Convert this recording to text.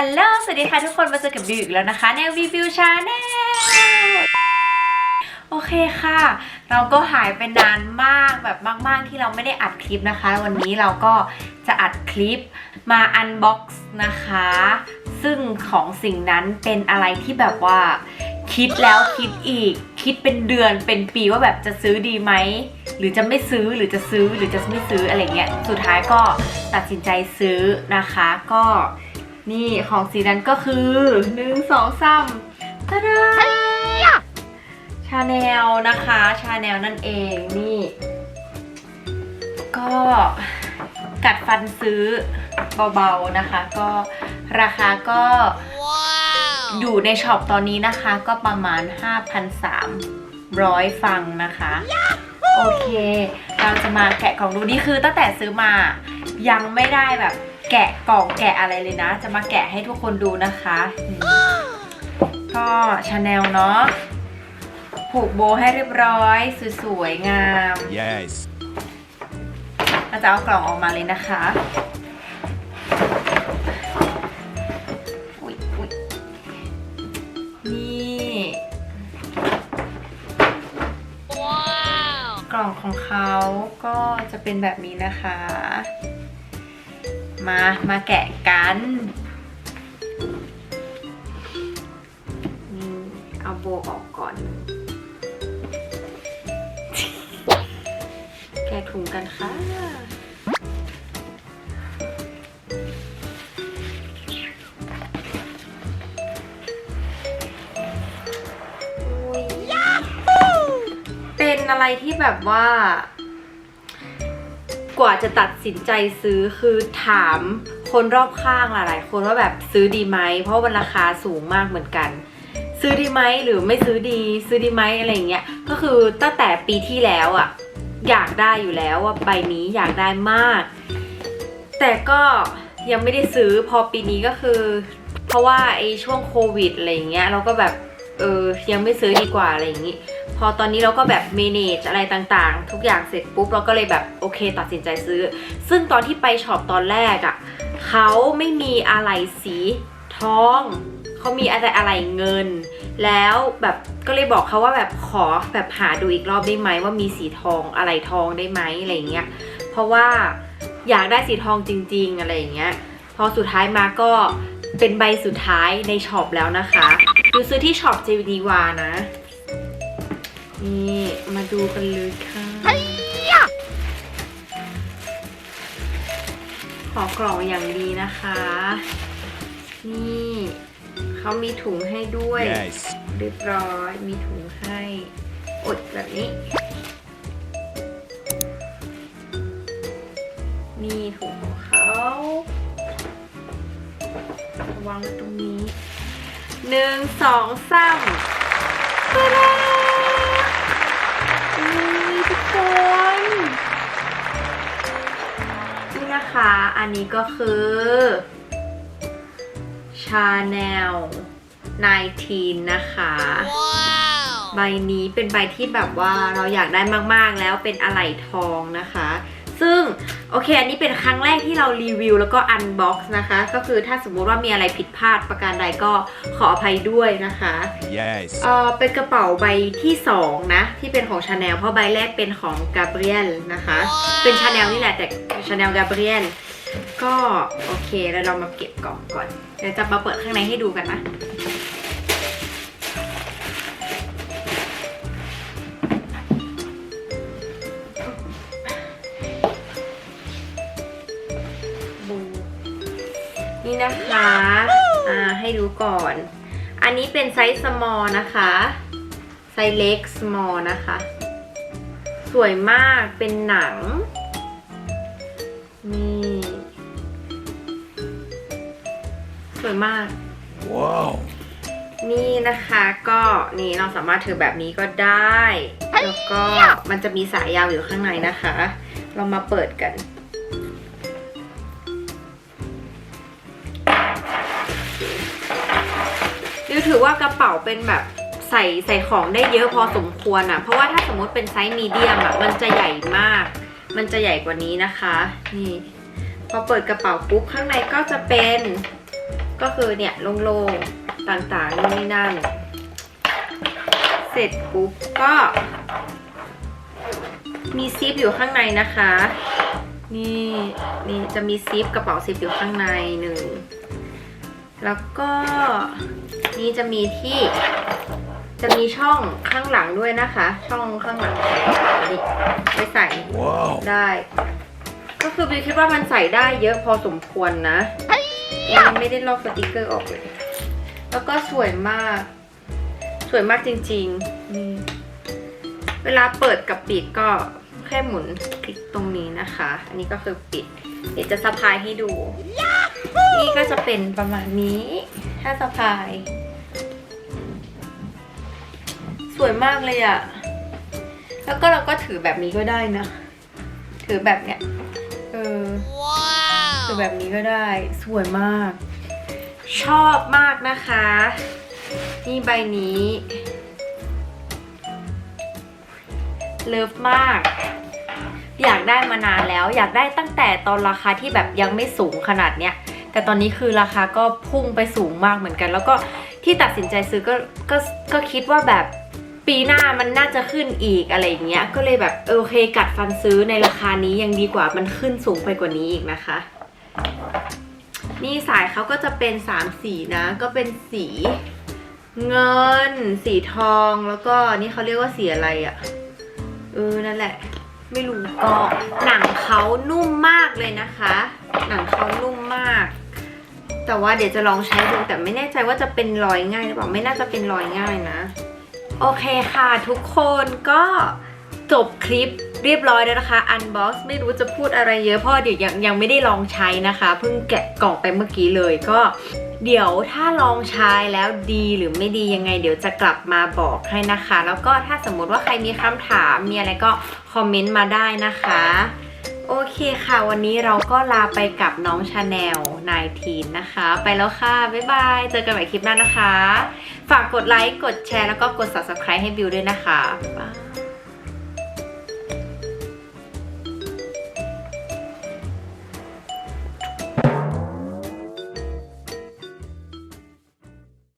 ฮัลโหล สวัสดีค่ะทุกคน มาเจอกับบิวอีกแล้วนะคะ ในรีวิวชาแนลโอเคค่ะ เราก็หายไปนานมากแบบมาก ๆ ที่เราไม่ได้อัดคลิปนะคะ วันนี้เราก็จะอัดคลิปมาอันบ็อกซ์นะคะ ซึ่งของสิ่งนั้นเป็นอะไรที่แบบว่า คิดแล้วคิดอีก คิดเป็นเดือนเป็นปีว่าแบบจะซื้อดีไหม หรือจะไม่ซื้อหรือจะซื้อหรือจะไม่ซื้ออะไรเงี้ย สุดท้ายก็ตัดสินใจซื้อนะคะ ก็ นี่ของสีนั้นก็คือหนึ่งสองสามตาดาชาแนลนะคะชาแนลนั่นเองนี่ ก็กัดฟันซื้อเบาๆนะคะ ก็ราคาก็อยู่ในช็อปตอนนี้นะคะก็ประมาณ 5,300 ฟังนะคะ โอเค เราจะมาแกะกล่องดูนี่คือตั้งแต่ซื้อมายังไม่ได้แบบ แกะกล่องแกะอะไรเลยนะ จะมาแกะให้ทุกคนดูนะคะนี่ก็ชาแนลเนาะผูกโบให้เรียบร้อย สวยๆงาม Yes. เราจะเอากล่องออกมาเลยนะคะอุ๊ยอุ๊ยนี่กล่องของเขาก็จะเป็นแบบนี้นะคะ มามาแกะกันนี่เอาโบออกก่อน แกะถุงกันค่ะเป็นอะไรที่แบบว่า กว่าจะตัดสินใจซื้อคือถามคนรอบข้างหลายๆ คนว่าแบบซื้อดีไหม เพราะมันราคาสูงมากเหมือนกัน ซื้อดีไหมหรือไม่ซื้อดีซื้อดีไหมอะไรเงี้ยก็คือตั้งแต่ปีที่แล้วอะอยากได้อยู่แล้วว่าใบนี้อยากได้มาก แต่ก็ยังไม่ได้ซื้อพอปีนี้ก็คือ เพราะว่าไอ้ช่วงโควิดอะไรเงี้ยเราก็แบบ เออยังไม่ซื้อดีกว่าอะไรอย่างงี้ พอตอนนี้เราก็แบบ manage อะไรต่างๆ ทุกอย่างเสร็จปุ๊บเราก็เลยแบบโอเค ตัดสินใจซื้อ ซึ่งตอนที่ไปช็อปตอนแรกอะ่ะเขาไม่มีอะไรสีทองเขามีอะไรอะไรเงิน แล้วแบบก็เลยบอกเขาว่าแบบขอแบบหาดูอีกรอบได้ไหมว่ามีสีทองอะไรทองได้ไหมอะไรอย่างเงี้ยเพราะว่าอยากได้สีทองจริง ๆ อะไรอย่างเงี้ยพอสุดท้ายมาก็เป็นใบสุดท้ายในช็อปแล้วนะคะ คือซื้อที่ช็อป JVD วานะ นี่มาดูกันเลยค่ะ ขอกล่องอย่างดีนะคะ นี่เขามีถุงให้ด้วย Yes. เรียบร้อยมีถุงให้อดแบบนี้ นี่ถุงของเขาวางไว้ตรงนี้ หนึ่งสองสามตาดานี่ทุกคนนี่นะคะอันนี้ก็คือชาแนล19 นะคะใบนี้เป็นใบที่แบบว่าเราอยากได้มากๆแล้วเป็นอะไหล่ทองนะคะ ซึ่งโอเค อันนี้เป็นครั้งแรกที่เรารีวิวแล้วก็อันบ็อกซ์นะคะ ก็คือถ้าสมมุติว่ามีอะไรผิดพลาดประการใดก็ขออภัยด้วยนะคะ Yes. เออเป็นกระเป๋าใบที่ 2 นะ ที่เป็นของชาแนลเพราะใบแรกเป็นของกาเบรียลนะคะ เป็นชาแนลนี่แหละแต่ชาแนลกาเบรียลก็โอเคแล้วเรามาเก็บกล่องก่อนเดี๋ยวจะมาเปิดข้างในให้ดูกันนะ นี่นะคะอ่าให้ดูก่อน อันนี้เป็นไซส์ small นะคะ ไซส์เล็ก small นะคะ สวยมากเป็นหนัง นี่ สวยมาก Wow. นี่นะคะก็นี่เราสามารถถือแบบนี้ก็ได้ แล้วก็มันจะมีสายยาวอยู่ข้างในนะคะ เรามาเปิดกัน ถือว่ากระเป๋าเป็นแบบใส่ใส่ของได้เยอะพอสมควรอะ เพราะว่าถ้าสมมติเป็นไซส์มีเดียมอะมันจะใหญ่มาก มันจะใหญ่กว่านี้นะคะ นี่ พอเปิดกระเป๋าปุ๊บข้างในก็จะเป็น ก็คือเนี่ยโล่งๆต่างๆนู่นนี่นั่น เสร็จปุ๊บก็ มีซิปอยู่ข้างในนะคะ นี่นี่จะมีซิปกระเป๋าซิปอยู่ข้างในหนึ่ง แล้วก็นี่จะมีที่จะมีช่องข้างหลังด้วยนะคะ ช่องข้างหลังใส่กระเป๋านี่ไว้ใส่ Wow. ได้ ก็คือบิวคิดว่ามันใส่ได้เยอะพอสมควรนะยังไม่ได้ลอกสติกเกอร์ออกเลย แล้วก็สวยมาก สวยมากจริงๆนี่เวลาเปิดกับปิดก็ แค่หมุนคลิกตรงนี้นะคะ อันนี้ก็คือปิด เดี๋ยวจะสะพายให้ดู นี่ก็จะเป็นประมาณนี้ ถ้าสะพาย สวยมากเลยอะแล้วก็เราก็ถือแบบนี้ก็ได้นะ ถือแบบเนี้ย เออถือแบบนี้ก็ได้ สวยมาก ชอบมากนะคะ นี่ใบนี้ เลิฟมาก อยากได้มานานแล้ว อยากได้ตั้งแต่ตอนราคาที่แบบยังไม่สูงขนาดเนี้ยแต่ตอนนี้คือราคาก็พุ่งไปสูงมากเหมือนกัน แล้วก็ที่ตัดสินใจซื้อก็ก็ก็คิดว่าแบบปีหน้ามันน่าจะขึ้นอีกอะไรอย่างเงี้ย ก็เลยแบบโอเคกัดฟันซื้อในราคานี้ยังดีกว่ามันขึ้นสูงไปกว่านี้อีกนะคะ นี่สายเขาก็จะเป็นสามสีนะ ก็เป็นสีเงิน สีทองแล้วก็นี่เขาเรียกว่าสีอะไรอะ่ะ เออนั่นแหละ ไม่รู้ก็หนังเขานุ่มมากเลยนะคะ หนังเขานุ่มมาก แต่ว่าเดี๋ยวจะลองใช้ดูแต่ไม่แน่ใจว่าจะเป็นรอยง่ายหรือเปล่าไม่น่าจะเป็นรอยง่ายนะ โอเคค่ะทุกคนก็จบคลิปเรียบร้อยแล้วนะคะ unbox ไม่รู้จะพูดอะไรเยอะเพราะเดี๋ยวยังยังไม่ได้ลองใช้นะคะ เพิ่งแกะกล่องไปเมื่อกี้เลยก็ เดี๋ยวถ้าลองใช้แล้วดีหรือไม่ดียังไง เดี๋ยวจะกลับมาบอกให้นะคะ แล้วก็ถ้าสมมติว่าใครมีคำถามมีอะไรก็คอมเมนต์มาได้นะคะ โอเคค่ะ วันนี้เราก็ลาไปกับน้องชาแนลนายทีนนะคะ ไปแล้วค่ะ บ๊ายบาย เจอกันใหม่คลิปหน้านะคะ ฝากกดไลค์ กดแชร์แล้วก็กด subscribe ให้บิวด้วยนะคะบ๊ายบาย